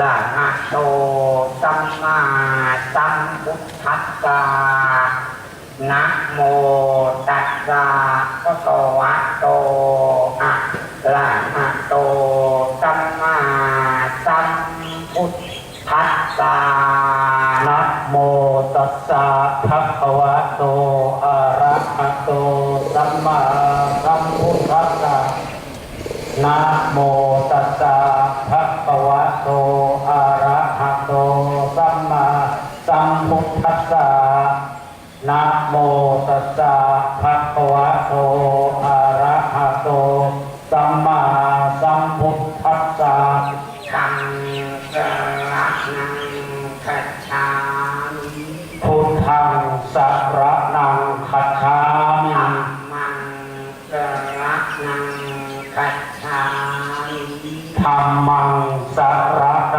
ละหะโตสัมมาสัมพุทธัสสะนะโมตัสสะภะคะวะโตอะระหะโตสัมมาสัมพุทธัสสะนะโมตัสสะภะคะวะโตอะระหะโตสัมมาสัมพุทธัสสะนะโมตัสสะภะ สัมพุทธัสสะนะโมตัสสะภะคะวะโตอะระหะโตสัมมาสัมพุทธัสสะธังสรนังคัจฉามิพุทธังสรนังคัจฉามิธัมมังสรนังคัจฉามิธรรมังสรนัง